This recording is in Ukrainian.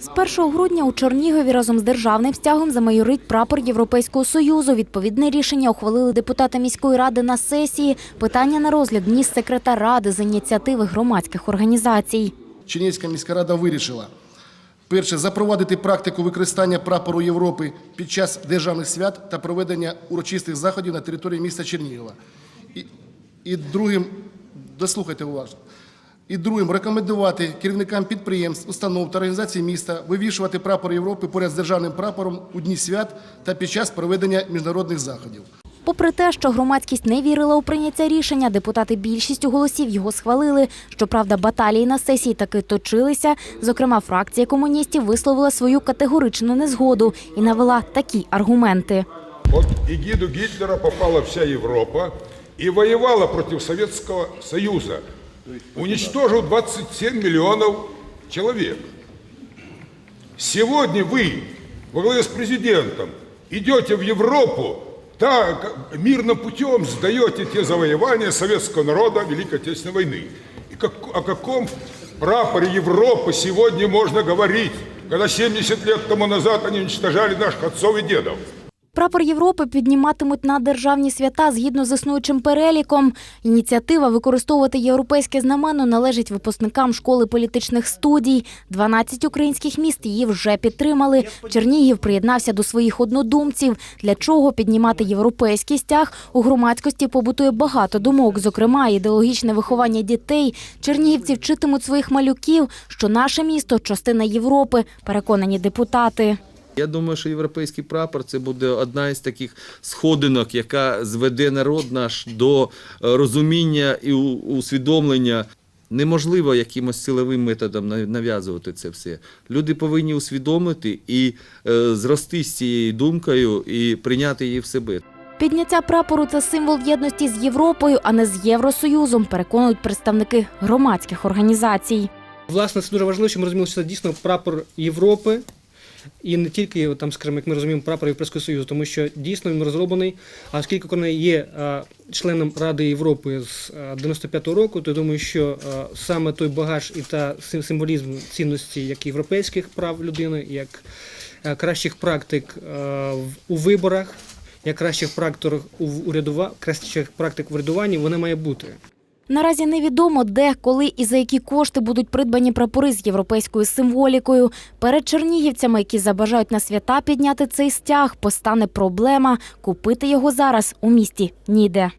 З 1 грудня у Чернігові разом з державним стягом замайорить прапор Європейського Союзу. Відповідне рішення ухвалили депутати міської ради на сесії. Питання на розгляд вніс секретар ради з ініціативи громадських організацій. Чернігівська міська рада вирішила перше запровадити практику використання прапору Європи під час державних свят та проведення урочистих заходів на території міста Чернігова. І, і другим, дослухайте уважно. І другим рекомендувати керівникам підприємств, установ та організацій міста вивішувати прапор Європи поряд з державним прапором у дні свят та під час проведення міжнародних заходів. Попри те, що громадськість не вірила у прийняття рішення, депутати більшістю голосів його схвалили. Щоправда, баталії на сесії таки точилися. Зокрема, фракція комуністів висловила свою категоричну незгоду і навела такі аргументи. Под эгиду Гитлера попала вся Европа и воевала против Советского Союза. Уничтожил 27 миллионов человек. Сегодня вы, во главе с президентом, идете в Европу, так мирным путем сдаете те завоевания советского народа Великой Отечественной войны. И как, о каком прапоре Европы сегодня можно говорить, когда 70 лет тому назад они уничтожали наших отцов и дедов? Прапор Європи підніматимуть на державні свята згідно з існуючим переліком. Ініціатива використовувати європейське знамено належить випускникам школи політичних студій. 12 українських міст її вже підтримали. Чернігів приєднався до своїх однодумців. Для чого піднімати європейський стяг? У громадськості побутує багато думок, зокрема ідеологічне виховання дітей. Чернігівці вчитимуть своїх малюків, що наше місто частина Європи, переконані депутати. Я думаю, що європейський прапор це буде одна із таких сходинок, яка зведе народ наш до е, розуміння і усвідомлення. Неможливо якимось силовим методом нав'язувати це все. Люди повинні усвідомити і е, зрости з цією думкою і прийняти її в себе. Підняття прапору це символ єдності з Європою, а не з Євросоюзом, переконують представники громадських організацій. Власне, це дуже важливо, щоб ми розуміли, що це дійсно прапор Європи. І не тільки там, скажімо, як ми розуміємо, прапор Європейського Союзу, тому що дійсно він розроблений. А оскільки Україна є членом Ради Європи з е, 95-го року, то я думаю, що саме той багаж і та символізм цінності як європейських прав людини, як кращих практик в- у виборах, як кращих практик у урядува... кращих практик в урядуванні, вони має бути. Наразі невідомо, де, коли і за які кошти будуть придбані прапори з європейською символікою. Перед чернігівцями, які забажають на свята підняти цей стяг, постане проблема. Купити його зараз у місті ніде.